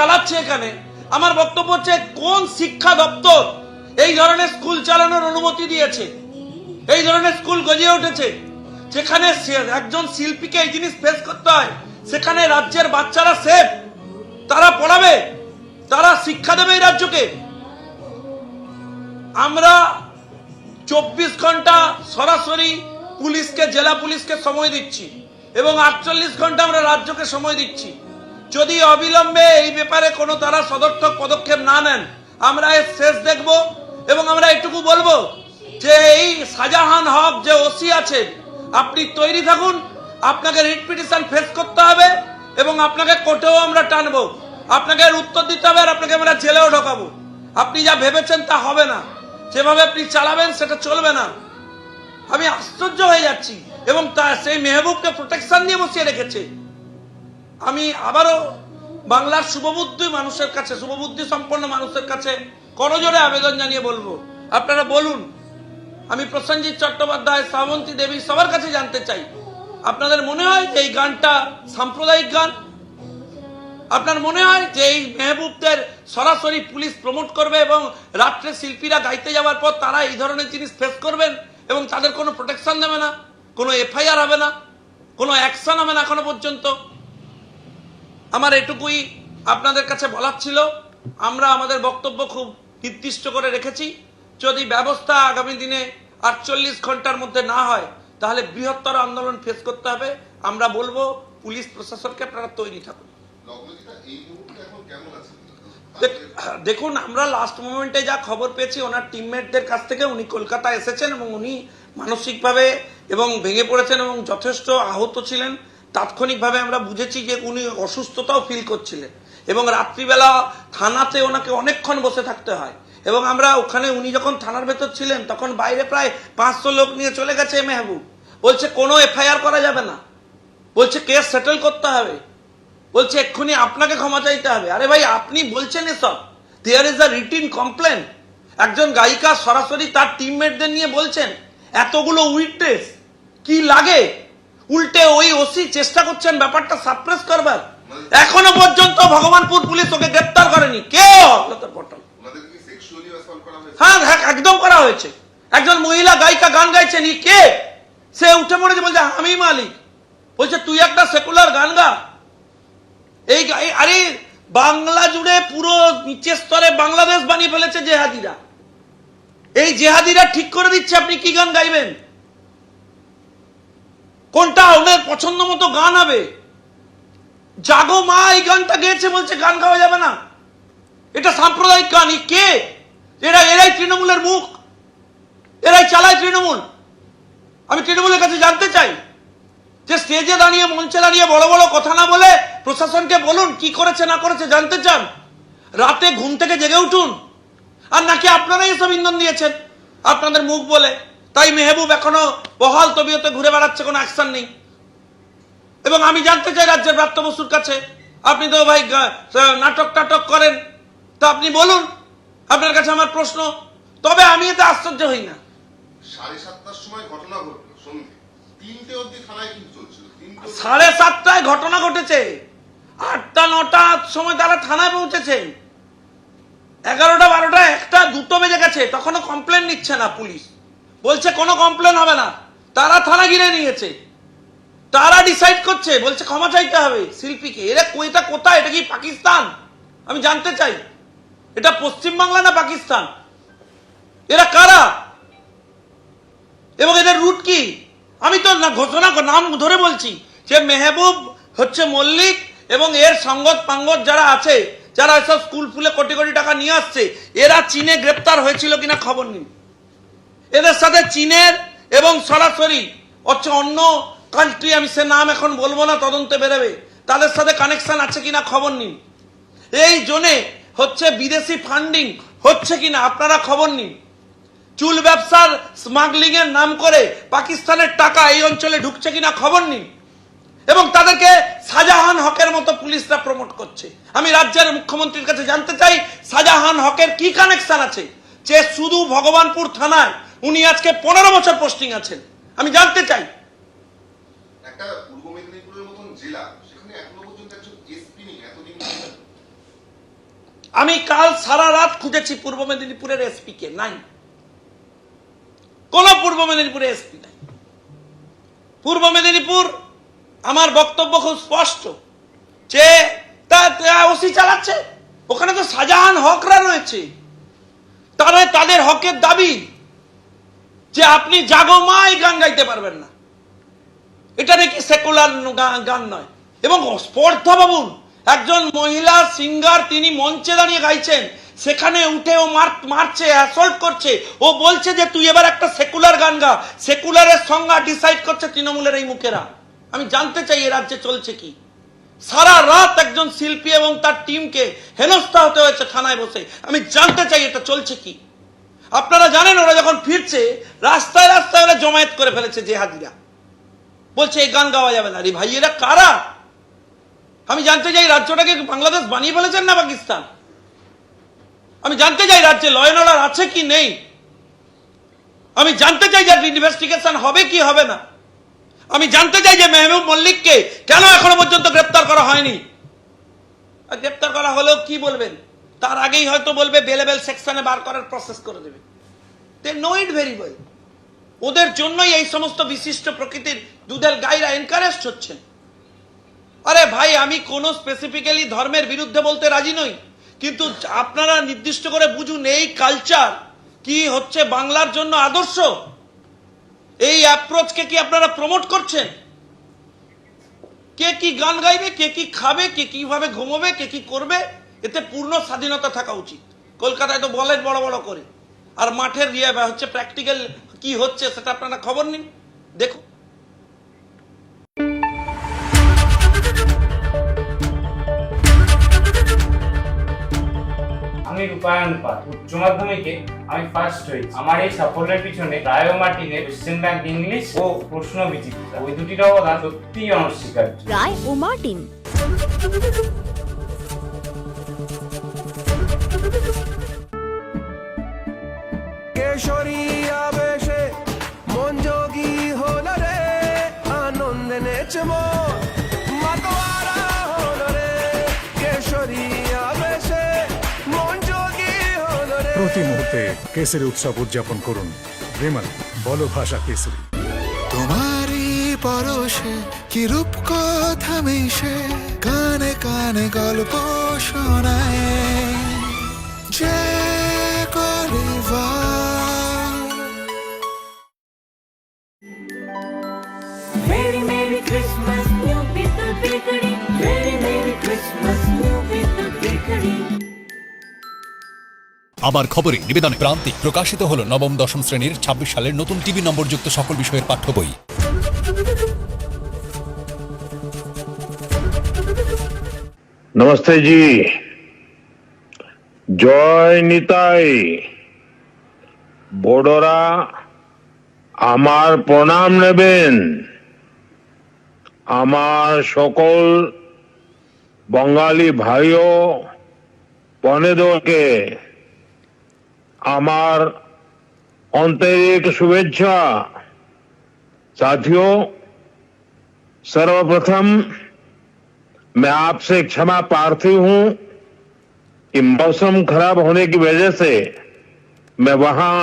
চালাচ্ছে এখানে? আমার বক্তব্য হচ্ছে, কোন শিক্ষা দপ্তর এই ধরনের স্কুল চালানোর অনুমতি দিয়েছে? এই ধরনের স্কুল গজিয়ে উঠেছে। যেখানে একজন শিল্পীকে এই জিনিস ফেস করতে হয়, সেখানে রাজ্যের বাচ্চারা সেফ তারা পড়াবে। তারা শিক্ষা দেবে এই রাজ্যকে। আমরা চব্বিশ ঘণ্টা সরাসরি পুলিশকে, জেলা পুলিশকে সময় দিচ্ছি এবং আটচল্লিশ ঘণ্টা আমরা রাজ্যকে সময় দিচ্ছি। যদি অবিলম্বে এই ব্যাপারে কোনো তারা সদর্থক পদক্ষেপ না নেন, আমরা এর শেষ দেখব এবং আমরা এটুকু বলব যে এই শাহজাহান হক যে ওসি আছেন, আপনি তৈরি থাকুন, আপনাকে রিট পিটিশন ফেস করতে হবে এবং আপনাকে কোর্টেও আমরা টানবো। আপনাকে উত্তর দিতে হবে আর আপনাকে আমরা জেলেও ঢোকাবো। আপনি যা ভেবেছেন তা হবে না। যেভাবে আপনি চালাবেন সেটা চলবে না। আমি আশ্চর্য হয়ে যাচ্ছি এবং তা সেই মেহবুবকে প্রোটেকশন দিয়ে বসিয়ে রেখেছে। আমি আবারও বাংলার শুভবুদ্ধি মানুষের কাছে, শুভবুদ্ধি সম্পন্ন মানুষের কাছে করজোরে আবেদন জানিয়ে বলব। আপনারা বলুন, আমি প্রসেনজিৎ চট্টোপাধ্যায়, শ্রাবন্তী দেবী সবার কাছে জানতে চাই। আপনাদের মনে হয় যে এই গানটা সাম্প্রদায়িক গান? আপনার মনে হয় যে এই মেহবুবদের সরাসরি পুলিশ প্রমোট করবে এবং রাত্রে শিল্পীরা গাইতে যাওয়ার পর তারা এই ধরনের জিনিস ফেস করবেন এবং তাদের কোনো প্রোটেকশন দেবে না, কোনো এফআইআর হবে না, কোনো অ্যাকশন হবে না এখনও পর্যন্ত? আমার এটুকুই আপনাদের কাছে বলার ছিল। আমরা আমাদের বক্তব্য খুব নির্দিষ্ট করে রেখেছি। যদি ব্যবস্থা আগামী দিনে আটচল্লিশ ঘণ্টার মধ্যে না হয়, তাহলে বৃহত্তর আন্দোলন ফেস করতে হবে। আমরা বলব, পুলিশ প্রশাসনকে আপনারা তৈরি থাকুন। দেখুন, আমরা লাস্ট মোমেন্টে যা খবর পেয়েছি, ওনার টিমমেটদের কাছ থেকে উনি কলকাতা এসেছেন এবং উনি মানসিকভাবে এবং ভেঙে পড়েছেন এবং যথেষ্ট আহত ছিলেন। তাৎক্ষণিকভাবে আমরা বুঝেছি যে উনি অসুস্থতাও ফিল করছিলেন। এবং রাত্রিবেলা থানাতে ওনাকে অনেকক্ষণ বসে থাকতে হয়। এবং আমরা ওখানে উনি যখন থানার ভেতর ছিলেন, তখন বাইরে প্রায় পাঁচশো লোক নিয়ে চলে গেছে মেহবুব। বলছে, কোনো এফআইআর করা যাবে না। বলছে, কেস সেটেল করতে হবে। বলছে, এক্ষুনি আপনাকে ক্ষমা চাইতে হবে। আরে ভাই, আপনি বলছেন এসব। There is a written complaint একজন গায়িকা সরাসরি তার টিমমেটদের নিয়ে বলছেন, এতগুলো উইটনেস কি লাগে? উল্টে ওই ওসি চেষ্টা করছেন ব্যাপারটা সাপ্রেস করবার। এখনও পর্যন্ত ভগবানপুর পুলিশ ওকে গ্রেপ্তার করেনি। পটল। হ্যাঁ হ্যাঁ একদম করা হয়েছে। একজন মহিলা গায়িকা গান গাইছেন ই কে? সে উঠে পড়েছে বলছে আমি মালিক। বলছে তুই একটা সেকুলার গান গা- এই- আরে বাংলা জুড়ে পুরো নিচের স্তরে বাংলাদেশ বানিয়ে ফেলেছে জেহাদিরা। এই জেহাদিরা ঠিক করে দিচ্ছে আপনি কি গান গাইবেন? কোনটা ওদের পছন্দ মতো গান হবে? জাগো মা, এই গানটা গেয়েছে বলছে, গান গাওয়া যাবে না। এটা সাম্প্রদায়িক গান কে? এরা, এরাই তৃণমূলের মুখ। এরাই চালায় তৃণমূল। আমি তৃণমূলের কাছে জানতে চাই যে স্টেজে দাঁড়িয়ে, মঞ্চে দাঁড়িয়ে বড় বড় কথা না বলে প্রশাসনকে বলুন কি করেছে, না করেছে, জানতে চান? রাতে ঘুম থেকে জেগে উঠুন। আর নাকি আপনারাই এসব ইন্ধন দিয়েছেন? আপনাদের মুখ বলে। তাই মেহবুব এখনও বহাল তবিয়তে ঘুরে বেড়াচ্ছে কোনো অ্যাকশন নেই। এবং আমি জানতে চাই রাজ্যের প্রাপ্ত বসুর কাছে আপনি তো ভাই নাটক টাটক করেন। তা আপনি বলুন আপনার কাছে আমার প্রশ্ন তবে আমি এতে আশ্চর্য হই না। সাড়ে সাতটার সময় ঘটনা ঘটলো সন্ধ্যে তিনটে অবধি থানায় কিন্তু চলছিল সাড়ে সাতটায় ঘটনা ঘটেছে। আটটা নটার সময় তারা থানায় পৌঁছেছে। এগারোটা বারোটা একটা দুটো বেজে গেছে তখনও কমপ্লেন নিচ্ছে না পুলিশ। বলছে, কোনো কমপ্লেন হবে না। তারা থানা ঘিরে নিয়েছে। তারা ডিসাইড করছে, বলছে, ক্ষমা চাইতে হবে শিল্পীকে। এরা এটা কোথায়? এটা কি পাকিস্তান? আমি জানতে চাই। এটা পশ্চিমবাংলা না পাকিস্তান? এরা কারা? এবং এদের রুট কি? আমি তো ঘোষণা নাম ধরে বলছি যে মেহবুব হচ্ছে মল্লিক এবং এর সঙ্গত পাঙ্গত যারা আছে, যারা এসব স্কুল ফুলে কোটি কোটি টাকা নিয়ে আসছে, এরা চীনে গ্রেপ্তার হয়েছিল কিনা খবর নিন এদের সাথে চীনের এবং সরাসরি হচ্ছে অন্য কান্ট্রি আমি সে নাম এখন বলব না, তদন্তে বেরোবে। তাদের সাথে কানেকশন আছে কিনা খবর নিন। এই জন্যে হচ্ছে বিদেশি ফান্ডিং হচ্ছে কিনা, আপনারা খবর নিন। চুল ব্যবসার স্মাগলিং এর নাম করে পাকিস্তানের টাকা এই অঞ্চলে ঢুকছে কিনা খবর নিন। এবং তাদেরকে শাহজাহান হকের মতো পুলিশরা প্রমোট করছে। আমি রাজ্যের মুখ্যমন্ত্রীর কাছে জানতে চাই, শাহজাহান হকের কি কানেকশন আছে? যে শুধু ভগবানপুর থানায় উনি আজকে পনেরো বছর পোস্টিং আছেন। আমি জানতে চাই। একটা পূর্ব মেদিনীপুরের মতন জেলা সেখানে এখনও পর্যন্ত একজন এসপি নেই এতদিন আমি কাল সারা রাত খুঁজেছি পূর্ব মেদিনীপুরের এসপি কে নাই। কোন পূর্ব মেদিনীপুরে এসপি নাই। পূর্ব মেদিনীপুর আমার বক্তব্য খুব স্পষ্ট যে তা ওসি চালাচ্ছে। ওখানে তো শাহজাহান হকরা রয়েছে। তারা তাদের হকের দাবি যে আপনি জাগো মা এই গান গাইতে পারবেন না। এটা নাকি সেকুলার গান নয়। এবং স্পর্ধা বাবুন একজন মহিলা সিঙ্গার তিনি মঞ্চে দাঁড়িয়ে গাইছেন। সেখানে উঠে ও মার, মারছে অ্যাসল্ট করছে। ও বলছে যে, তুই এবার একটা সেকুলার গান গা। সেকুলারের সংজ্ঞা ডিসাইড করছে তৃণমূলের এই মুখেরা। আমি জানতে চাই, এ রাজ্যে চলছে কি? সারা রাত একজন শিল্পী এবং তার টিমকে হেনস্থা হতে হয়েছে থানায় বসে। আমি জানতে চাই, এটা চলছে কি? আপনারা জানেন, ওরা যখন ফিরছে, রাস্তায় রাস্তায় ওরা জমায়েত করে ফেলেছে জেহাদিরা। বলছে, এই গান গাওয়া যাবে না। রে ভাই, এরা কারা? আমি জানতে চাই, রাজ্যটাকে বাংলাদেশ বানিয়ে ফেলেছেন না পাকিস্তান? আমি জানতে চাই, রাজ্যে ল অ্যান্ড অর্ডার আছে কি নেই? আমি জানতে চাই যে ইনভেস্টিগেশন হবে কি হবে না। আমি জানতে চাই যে মেহবুব মল্লিককে কেন এখনও পর্যন্ত গ্রেপ্তার করা হয়নি। গ্রেপ্তার করা হলেও কি বলবেন? তার আগেই হয়তো বলবে বেলেবেল সেকশনে বার করার প্রসেস করে দেবে। They know it very well ওদের জন্যই এই সমস্ত বিশিষ্ট প্রকৃতির দুধের গাইরা এনকারেজ হচ্ছেন আরে ভাই, আমি কোন স্পেসিফিক্যালি ধর্মের বিরুদ্ধে বলতে রাজি নই। কিন্তু আপনারা নির্দিষ্ট করে বুঝুন, এই কালচার কি হচ্ছে বাংলার জন্য আদর্শ? এই অ্যাপ্রোচকে কি আপনারা প্রমোট করছেন? কে কি গান গাইবে, কে কি খাবে, কে কীভাবে ঘুমোবে, কে কি করবে? এতে পূর্ণ স্বাধীনতা থাকা উচিত। কলকাতায় তো বলেন বড় বড় করে। আর মাঠের ইয়ে বা হচ্ছে প্র্যাকটিক্যাল কি হচ্ছে সেটা আপনারা খবর নিন। দেখুন। আমি রূপায়ণ পাল উচ্চ মাধ্যমিকে আমি ফার্স্ট হয়েছি। আমার এই সাফল্যের পিছনে রায় মার্টিনের কোশ্চেন ব্যাংক ইংলিশ ও প্রশ্ন বিচিত্রা। ওই দুটির অবদান সত্যিই অনস্বীকার্য। রায় ও মার্টিন। প্রতি মুহূর্তে কেসের উৎসব উদযাপন করুন। বিমল বলো ভাষা কেসরি তোমারই পরশে কি রূপ কথা মিশে, কানে কানে গল্প শোনায়। যে কলিবার আবার খবরে নিবেদনে প্রান্তিক প্রকাশিত হলো নবম, দশম শ্রেণির ছাব্বিশ সালের নতুন টিভি নম্বরযুক্ত সকল বিষয়ের পাঠ্য বই। নমস্তে জি। জয় নিতাই। বড়রা আমার প্রণাম নেবেন। আমার সকল বঙ্গালী ভাইও বনেদকে আমার आंतरिक शुभेच्छा साथियों सर्वप्रथम मैं आपसे क्षमा प्रार्थी हूं कि मौसम खराब होने की वजह से मैं वहां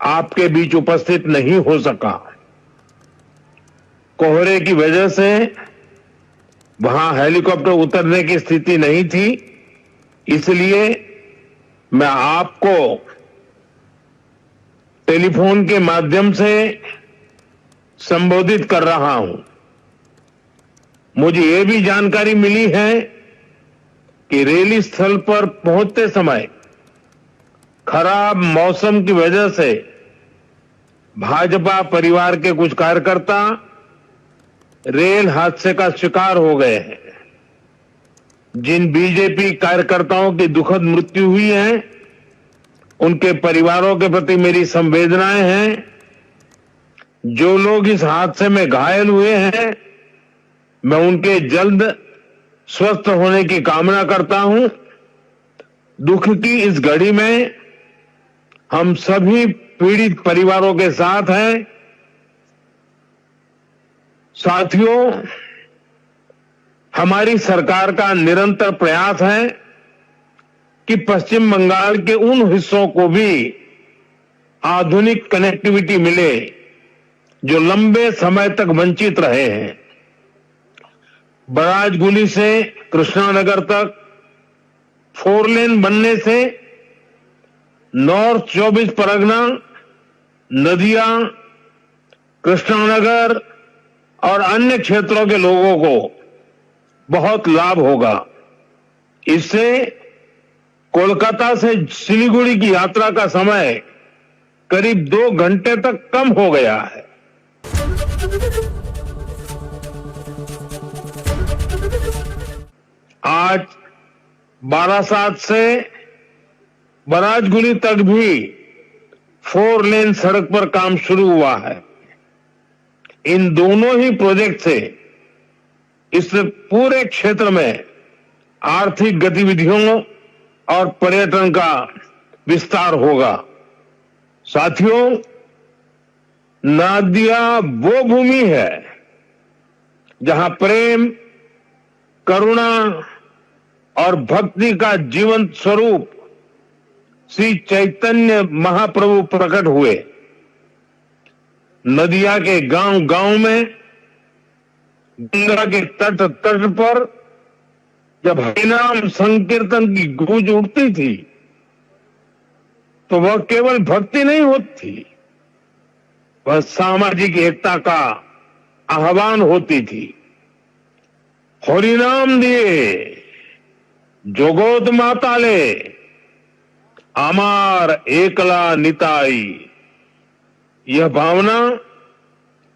आपके बीच उपस्थित नहीं हो सका कोहरे की वजह से वहां हेलीकॉप्टर उतरने की स्थिति नहीं थी इसलिए मैं आपको टेलीफोन के माध्यम से संबोधित कर रहा हूँ। मुझे ये भी जानकारी मिली है कि रैली स्थल पर पहुँचते समय खराब मौसम की वजह से भाजपा परिवार के कुछ कार्यकर्ता रेल हादसे का शिकार हो गए हैं। जिन बीजेपी कार्यकर्ताओं की दुखद मृत्यु हुई है, उनके परिवारों के प्रति मेरी संवेदनाएँ हैं। जो लोग इस हादसे में घायल हुए हैं, मैं उनके जल्द स्वस्थ होने की कामना करता हूँ। दुख की इस घड़ी में हम सभी पीड़ित परिवारों के साथ हैं। साथियों हमारी सरकार का निरंतर प्रयास है कि पश्चिम बंगाल के उन हिस्सों को भी आधुनिक कनेक्टिविटी मिले, जो लंबे समय तक वंचित रहे हैं। बराजगुली से कृष्णानगर तक, फोर लेन बनने से नॉर्थ चौबीस परगना, नदिया, कृष्णानगर और अन्य क्षेत्रों के लोगों को बहुत लाभ होगा। इससे कोलकाता से सिलीगुड़ी की यात्रा का समय करीब दो घंटे तक कम हो गया है। आज बारासात से बराजगुली तक भी फोर लेन सड़क पर काम शुरू हुआ है। इन दोनों ही प्रोजेक्ट से इस पूरे क्षेत्र में आर्थिक गतिविधियों और पर्यटन का विस्तार होगा। साथियों, नादिया वो भूमि है जहाँ प्रेम, करुणा और भक्ति का जीवंत स्वरूप श्री चैतन्य महाप्रभु प्रकट हुए। नदिया के गाँव गाँव में गंगा के तट तट पर जब हरिनाम संकीर्तन की गूंज उठती थी तो वह केवल भक्ति नहीं होती, वह सामाजिक एकता का आह्वान होती थी। हरिनाम दिए जोगोत माताले अमार एकला निताई। यह भावना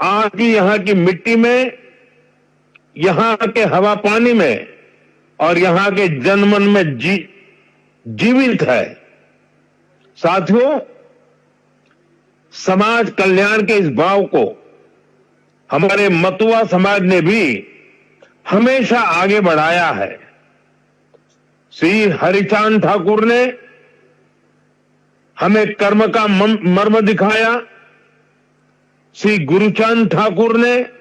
आज भी यहाँ की मिट्टी में यहाँ के हवा पानी में और यहाँ के जनमन में जी, जीवित है। साथियों, समाज कल्याण के इस भाव को हमारे मतुआ समाज ने भी हमेशा आगे बढ़ाया है। श्री हरिचांद ठाकुर ने हमें कर्म का मर्म दिखाया। श्री गुरुचंद ठाकुर ने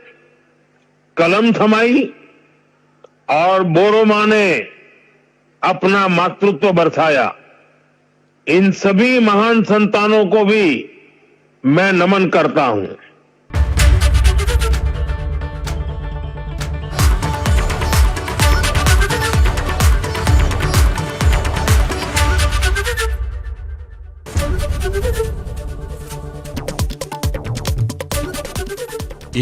कलम थमाई और बोरोमा ने अपना मातृत्व बरसाया। इन सभी महान संतानों को भी मैं नमन करता हूँ।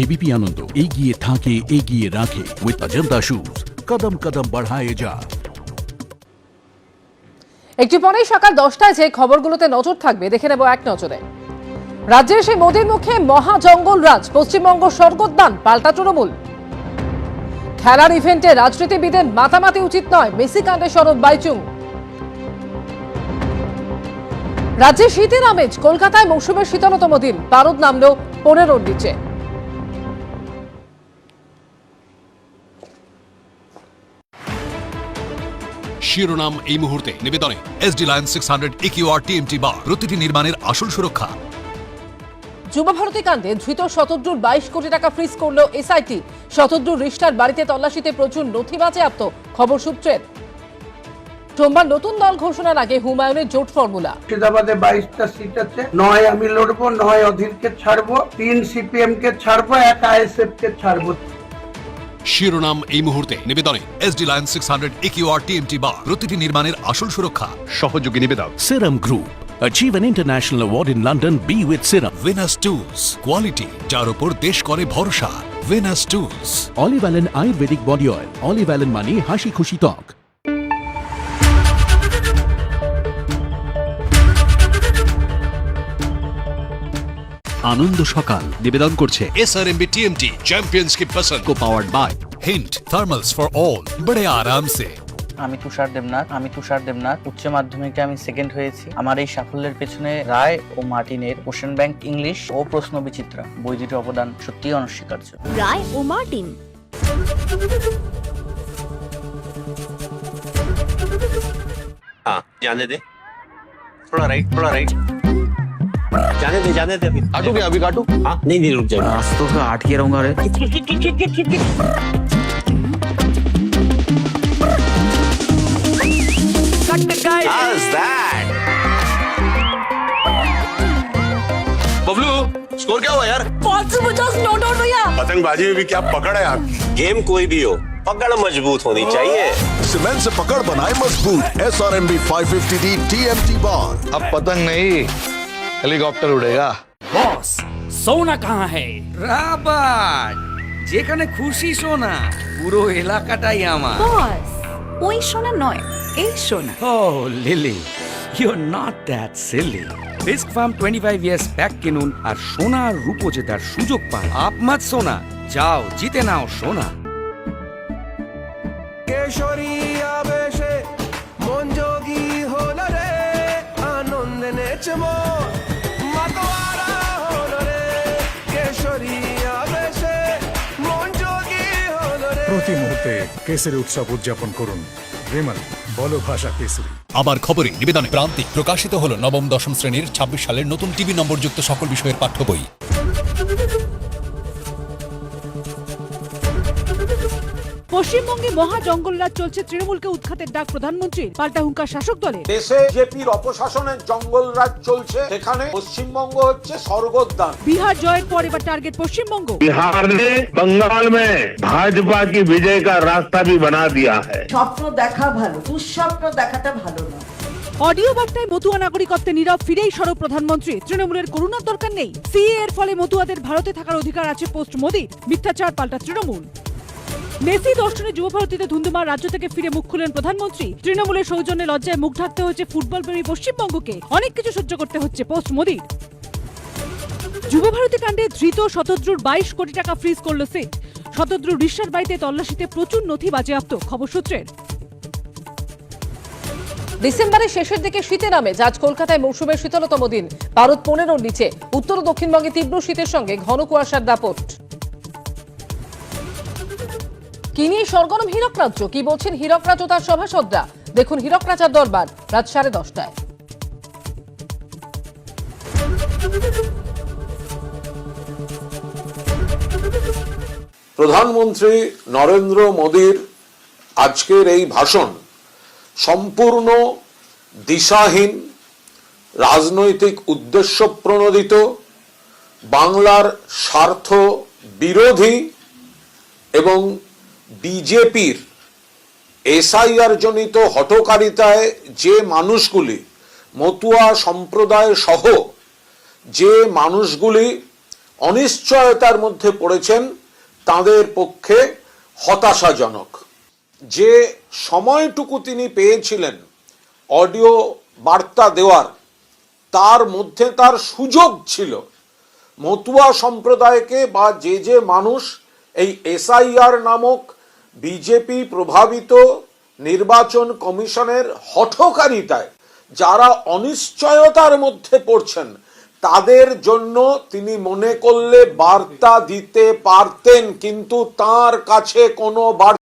এবিপি আনন্দ এগিয়ে থাকে এগিয়ে রাখে উইথ অজন্তা শুজ কদম কদম বঢ়ায়ে যা একটু পরেই সকাল দশটায় যে খবরগুলোতে নজর থাকবে, দেখে নেব এক নজরে। রাজ্যে এসে মোদীর মুখে মহা জঙ্গল রাজ, পশ্চিমবঙ্গ স্বর্গোদ্যান, পাল্টা তৃণমূল। খেলার ইভেন্টে রাজনীতিবিদের মাতামাতি উচিত নয়, মেসি কাণ্ডে সরব বাইচুং। রাজ্যে শীতের আমেজ, কলকাতায় মৌসুমের শীতলতম দিন, পারদ নামলো পনেরোর নিচে। শিরোনাম এই মুহূর্তে। নিবেদনে SD line six hundred EQR TMT bar প্রতিটি নির্মাণের আসল সুরক্ষা। যুবভারতী কাণ্ডে ধৃত শতদ্রুর বাইশ কোটি টাকা ফ্রিজ করল এসআইটি শতদ্রুর রিষ্টার বাড়িতে তল্লাশিতে প্রচুর নথি বাজেয়াপ্ত খবর সূত্রের। সোমবার নতুন দল ঘোষণার আগে হুমায়ুনের জোট ফর্মুলা। মুর্শিদাবাদে বাইশটা সিট আছে। নয় আমি লড়বো নয় অধীরকে ছাড়বো তিন সিপিএম কে ছাড়বো এক আইএসএফ কে ছাড়বো। শিরোনাম এই মুহূর্তে নিবেদনে SD line six hundred EQR TMT বা প্রতিটি নির্মাণের আসল সুরক্ষা সহযোগী নিবেদক সেরাম group Achieve an international award in London. Be with Serum. Venus Tools. Quality. যার উপর দেশ করে ভরসা Tools. Olive Allen Ayurvedic Body Oil. Olive Allen Money Hashi Khushi Talk. আনন্দ সকাল। নিবেদন করছে S R M B T M T পছন্দ co powered by hint thermals for all বড়ে আরামসে আমি তুষার দেবনাথ আমি তুষার দেবনাথ। উচ্চ মাধ্যমিকে আমি সেকেন্ড হয়েছি। আমার এই সাফল্যের পেছনে রায় ও মার্টিনের ওশন ব্যাংক ইংলিশ ও প্রশ্ন বিচিত্রা। বই দুটির অবদান সত্যিই অনস্বীকার্য। রায় ও মার্টিন। हाँ जाने दे थोड़ा जाने दे जाने दे अभी। काटू क्या अभी काटू? हाँ नहीं नहीं रुक जाओ। तो का आठ के रहूँगा अरे बबलू स्कोर क्या हुआ यार? पाँच सौ पचास नॉट आउट भैया। पतंगबाजी में भी क्या पकड़ है आपकी गेम कोई भी हो पकड़ मज़बूत होनी oh. चाहिए। सीमेंट से पकड़ बनाए मज़बूत S R M B five fifty D T M T bar अब पतंग नहीं। হেলিকপ্টার উড়েগা। বস সোনা কাহা হে? রাবার যেখানে খুশি সোনা পুরো এলাকাটাই আমার। বস ওই সোনা নয় এই সোনা। ও Lily you are not that silly risk firm twenty five years pack কিনুন আর সোনা আর জেতার সুযোগ পান। আপমাত সোনা যাও জিতে নাও সোনা। কেশরী কেসরি উৎসব উদযাপন করুন। বিমল বলো ভাষা কেসরি আবার খবরে, নিবেদনে প্রান্তিক প্রকাশিত হলো নবম দশম শ্রেণির ছাব্বিশ সালের নতুন টিভি নম্বর যুক্ত সকল বিষয়ের পাঠ্য বই। পশ্চিমবঙ্গে মহা জঙ্গলরাজ চলছে তৃণমূলকে উৎখাতের ডাক প্রধানমন্ত্রীর পাল্টা হুঙ্কার শাসক দলের দেশে জেপির অপশাসনের জঙ্গলরাজ চলছে সেখানে পশ্চিমবঙ্গ হচ্ছে স্বর্গোদ্যান বিহার জয়ের পর এবার টার্গেট পশ্চিমবঙ্গ बिहार ने बंगाल में भाजपा की विजय का रास्ता भी बना दिया है স্বপ্ন দেখা ভালো দুঃস্বপ্ন দেখাটা ভালো না অডিও বার্তায় মতুয়া নাগরিকত্বে নীরব ফিরেই সরব প্রধানমন্ত্রী তৃণমূলের করুণার দরকার নেই সিএ এর ফলে মতুয়াদের ভারতে থাকার অধিকার আছে পোস্ট মোদীর মিথ্যাচার পাল্টা তৃণমূল মেসি দর্শনে যুব ভারতীতে ধুন্ধুমার রাজ্য থেকে ফিরে মুখ খুলেন প্রধানমন্ত্রী। তৃণমূলের সৌজন্যে লজ্জায় মুখ ঢাকতে হয়েছে ফুটবল প্রেমী পশ্চিমবঙ্গকে। অনেক কিছু সহ্য করতে হচ্ছে পোস্ট মোদীর। যুব ভারতী কাণ্ডে ধৃত শতদ্রুর বাইশ কোটি টাকা ফ্রিজ করল সিট। শতদ্রুর রিসার বাড়িতে তল্লাশিতে প্রচুর নথি বাজেয়াপ্ত, খবর সূত্রের। ডিসেম্বরের শেষের দিকে শীতে নামে আজ কলকাতায় মৌসুমের শীতলতম দিন। ভারত পনেরোর নিচে, উত্তর ও দক্ষিণবঙ্গে তীব্র শীতের সঙ্গে ঘন কুয়াশার দাপট। কি নিয়ে সরগরম হীরক রাজ্য? কি বলছেন হীরক রাজ ও তার সভাসদরা? দেখুন হীরক রাজার দরবার, রাত সাড়ে দশটায়। প্রধানমন্ত্রী নরেন্দ্র মোদীর আজকের এই ভাষণ সম্পূর্ণ দিশাহীন, রাজনৈতিক উদ্দেশ্য প্রণোদিত, বাংলার স্বার্থ বিরোধী এবং বিজেপির এসআইআর জনিত হটকারিতায় যে মানুষগুলি, মতুয়া সম্প্রদায় সহ যে মানুষগুলি অনিশ্চয়তার মধ্যে পড়েছেন, তাদের পক্ষে হতাশাজনক। যে সময়টুকু তিনি পেয়েছিলেন অডিও বার্তা দেওয়ার, তার মধ্যে তার সুযোগ ছিল। মতুয়া সম্প্রদায়কে বা যে যে মানুষ এই এসআইআর নামক বিজেপি প্রভাবিত নির্বাচন কমিশনের হঠকারিতায় যারা অনিশ্চয়তার মধ্যে পড়ছেন, তাদের জন্য তিনি মনে করলে বার্তা দিতে পারতেন, কিন্তু তার কাছে কোনো বার্তা